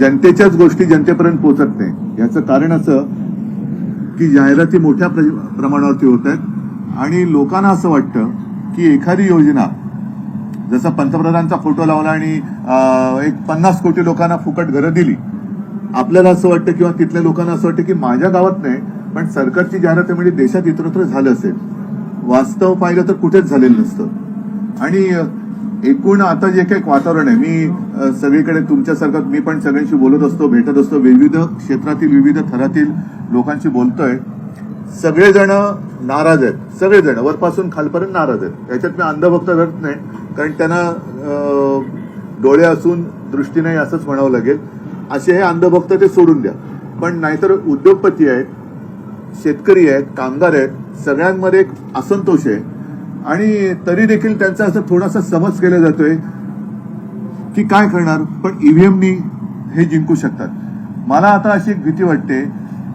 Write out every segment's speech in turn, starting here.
जनतेच्याच गोष्टी जनतेपर्यंत पोहोचत नाही. याचं कारण असं की जाहिराती मोठ्या प्र- प्रमाणावरती होत आहेत. आणि लोकांना असं वाटतं की एखादी योजना जसं पंतप्रधानांचा फोटो लावला आणि एक पन्नास कोटी लोकांना फुकट घरं दिली. आपल्याला असं वाटतं किंवा तिथल्या लोकांना असं वाटतं की माझ्या गावात नाही पण सरकारची जाहिरात म्हणजे देशात इतरत्र झालं असेल. वास्तव पाहिलं तर कुठेच झालेलं नसतं. आणि एकूण आता जे काही वातावरण आहे मी सगळीकडे तुमच्यासारखं मी पण सगळ्यांशी बोलत असतो भेटत असतो विविध क्षेत्रातील विविध थरातील लोकांशी बोलतोय. सगळेजण नाराज आहेत सगळेजण वरपासून खालपर्यंत नाराज आहेत. याच्यात मी अंधभक्त धरत नाही कारण त्यांना डोळे असून दृष्टी नाही असंच म्हणावं लागेल. असे हे अंधभक्त ते सोडून द्या. पण नाहीतर उद्योगपती आहेत शेतकरी आहेत कामगार आहेत सगळ्यांमध्ये एक असंतोष आहे. आणि तरी देखील त्यांचा असं थोडासा समज केला जातोय की काय करणार पण ईव्हीएमनी हे जिंकू शकतात. मला आता अशी एक भीती वाटते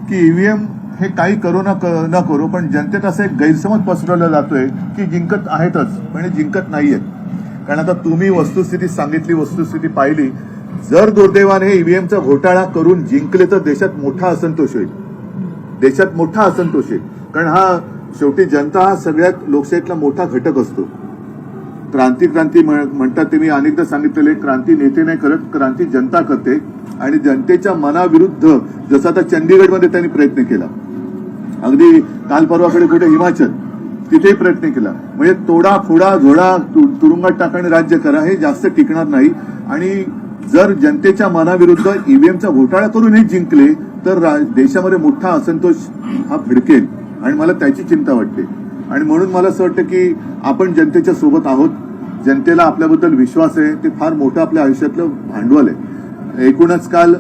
की ईव्हीएम हे काही करू न क- न करू पण जनतेत असं एक गैरसमज पसरवला जातोय की जिंकत आहेतच म्हणजे जिंकत नाहीयेत. कारण आता तुम्ही वस्तुस्थिती सांगितली वस्तुस्थिती पाहिली. जर दुर्दैवाने ईव्हीएमचा घोटाळा करून जिंकले तर देशात मोठा असंतोष होईल. देशात मोठा असंतोष येईल कारण हा शेवटी जनता हा सगळ्यात लोकशाहीतला मोठा घटक असतो. क्रांती क्रांती म्हणतात ते मी अनेकदा सांगितलेले क्रांती नेते नाही करत क्रांती जनता करते. आणि जनतेच्या मनाविरुद्ध जसं आता चंदीगडमध्ये त्यांनी प्रयत्न केला. अगदी काल परवाकडे कुठे हिमाचल तिथेही प्रयत्न केला. म्हणजे तोडा फोडा झोडा तुरुंगात टाकणे राज्य करा हे जास्त टिकणार नाही. आणि जर जनतेच्या मनाविरुद्ध ईव्हीएमचा घोटाळा करून हे जिंकले तर देशामध्ये मोठा असंतोष हा भिडकेल. आणि मला त्याची चिंता वाटते. आणि म्हणून मला असं वाटतं की आपण जनतेच्या सोबत आहोत. जनतेला आपल्याबद्दल विश्वास आहे. ते फार मोठं आपल्या आयुष्यातलं भांडवल आहे. एकूणच काल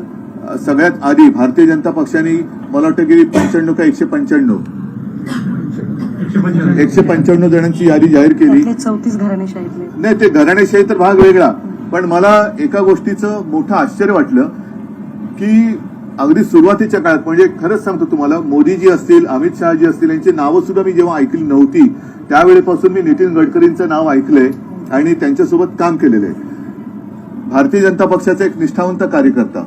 सगळ्यात आधी भारतीय जनता पक्षाने मला वाटतं की पंच्याण्णव का एकशे पंच्याण्णव? एकशे पंच्याण्णव. जणांची यादी जाहीर केली. चौतीस नाही ते घराणेशाही तर भाग वेगळा. पण मला एका गोष्टीचं मोठं आश्चर्य वाटलं की अगदी सुरुवातीच्या काळात म्हणजे खरंच सांगतो तुम्हाला मोदीजी असतील अमित शहाजी असतील यांची नावं सुद्धा मी जेव्हा ऐकली नव्हती त्यावेळेपासून मी नितीन गडकरींचं नाव ऐकलंय आणि त्यांच्यासोबत काम केलेलं आहे भारतीय जनता पक्षाचा एक निष्ठावंत कार्यकर्ता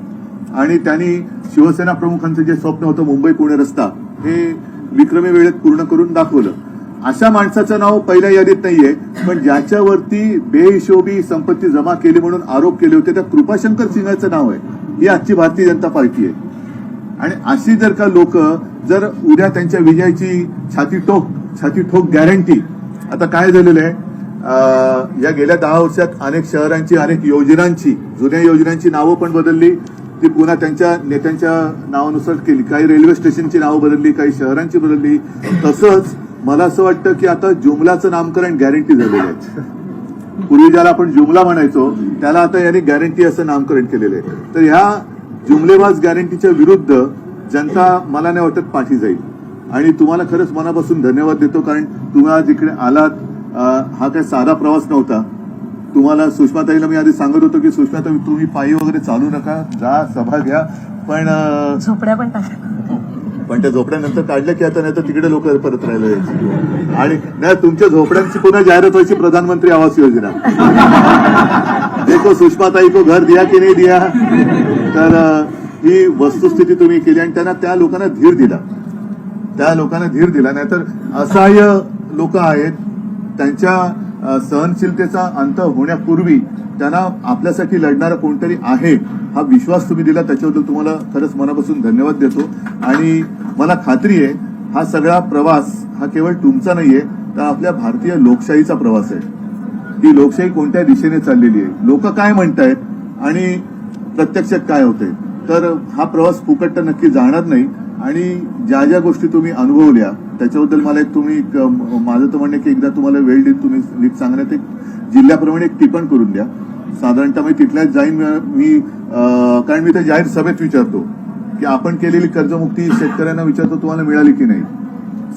आणि त्यांनी शिवसेना प्रमुखांचं जे स्वप्न होतं मुंबई पुणे रस्ता हे विक्रमी वेळेत पूर्ण करून दाखवलं. अशा माणसाचं नाव पहिल्या यादीत नाहीये पण ज्याच्यावरती बेहिशोबी संपत्ती जमा केली म्हणून आरोप केले होते त्या कृपाशंकर सिंगाचं नाव आहे. ही आजची भारतीय जनता पार्टी आहे. आणि अशी जर का लोक जर उद्या त्यांच्या विजयाची छाती ठोक छाती ठोक गॅरंटी आता काय झालेलं आहे? अं, या गेल्या दहा वर्षात अनेक शहरांची अनेक योजनांची जुन्या योजनांची नावं पण बदलली. ती पुन्हा त्यांच्या नेत्यांच्या नावानुसार केली. काही रेल्वे स्टेशनची नावं बदलली काही शहरांची बदलली. तसंच मला असं वाटतं की आता जुमलाचं नामकरण गॅरंटी झालेलं आहे. पूर्वी ज्याला आपण जुमला म्हणायचो त्याला आता यांनी गॅरंटी असं नामकरण केलेलं आहे. तर ह्या जुमलेबाज गॅरंटीच्या विरुद्ध जनता मला नाही वाटत पाठी जाईल. आणि तुम्हाला खरंच मनापासून धन्यवाद देतो कारण तुम्ही आज इकडे आलात. हा काही साधा प्रवास नव्हता. तुम्हाला सुषमाताईला मी आधी सांगत होतो की सुषमाताई तुम्ही पायी वगैरे चालू नका. जा सभा घ्या. पण झोपड्या पण पण त्या झोपड्यानंतर काढलं की आता नाही तर तिकडे लोक परत राहिले आणि नाही तुमच्या झोपड्यांची पुन्हा जाहिरात व्हायची प्रधानमंत्री आवास योजना. देखो सुषमाताई को घर दिया की नाही दिया? तर ही वस्तुस्थिती तुम्ही केली आणि त्यांना त्या लोकांना धीर दिला. त्या लोकांना धीर दिला. नाहीतर असहाय्य लोक आहेत. त्यांच्या सहनशीलतेचा अंत होण्यापूर्वी त्यांना आपल्यासाठी लढणारा कोणतरी आहे हा विश्वास तुम्ही दिला त्याच्याबद्दल तुम्हाला खरंच मनापासून धन्यवाद देतो. आणि मला खात्री आहे हा सगळा प्रवास हा केवळ तुमचा नाहीये तर आपल्या भारतीय लोकशाहीचा प्रवास आहे. ही लोकशाही कोणत्या दिशेने चाललेली आहे? लोक काय म्हणतायत आणि प्रत्यक्षात काय होते तर हा प्रवास फुकट तर नक्की जाणार नाही. आणि ज्या ज्या गोष्टी तुम्ही अनुभवल्या त्याच्याबद्दल मला एक तुम्ही माझं तर म्हणणं की एकदा तुम्हाला वेळ देत तुम्ही नीट सांगण्यात एक जिल्ह्याप्रमाणे एक टिपण करून द्या. साधारणतः मी तिथल्याच जाईन मी- मी कारण मी त्या जाहीर सभेत विचारतो की आपण केलेली कर्जमुक्ती शेतकऱ्यांना विचारतो तुम्हाला मिळाली की नाही?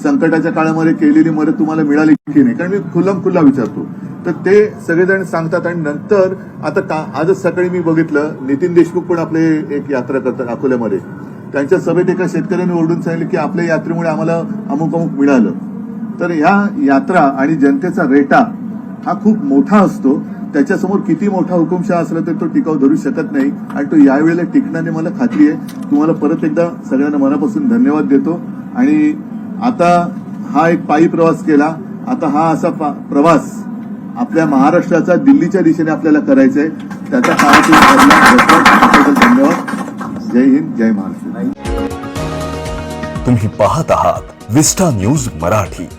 संकटाच्या काळामध्ये केलेली मदत तुम्हाला मिळाली की नाही? कारण मी खुल्लम खुल्ला विचारतो. तर ते सगळेजण सांगतात आणि नंतर आता का आजच सकाळी मी बघितलं नितीन देशमुख पण आपले एक यात्रा करतात अकोल्यामध्ये. त्यांच्या सभेत एका शेतकऱ्यांनी ओरडून सांगितलं की आपल्या यात्रेमुळे आम्हाला अमुक अमुक मिळालं. तर ह्या यात्रा आणि जनतेचा रेटा हा खूप मोठा असतो. त्याच्यासमोर किती मोठा हुकुमशहा असला तरी तो टिकाव धरू शकत नाही. आणि तो यावेळेला टिकण्याने मला खात्री आहे. तुम्हाला परत एकदा सगळ्यांना मनापासून धन्यवाद देतो. आणि आता हा एक पायी प्रवास केला. आता हा असा पा- प्रवास आपल्या महाराष्ट्राचा दिल्लीच्या दिशेने आपल्याला करायचा आहे. त्याचा काळातून धन्यवाद. जय हिंद जय महाराष्ट्र. तुम्ही पाहत आहात विस्टा न्यूज मराठी.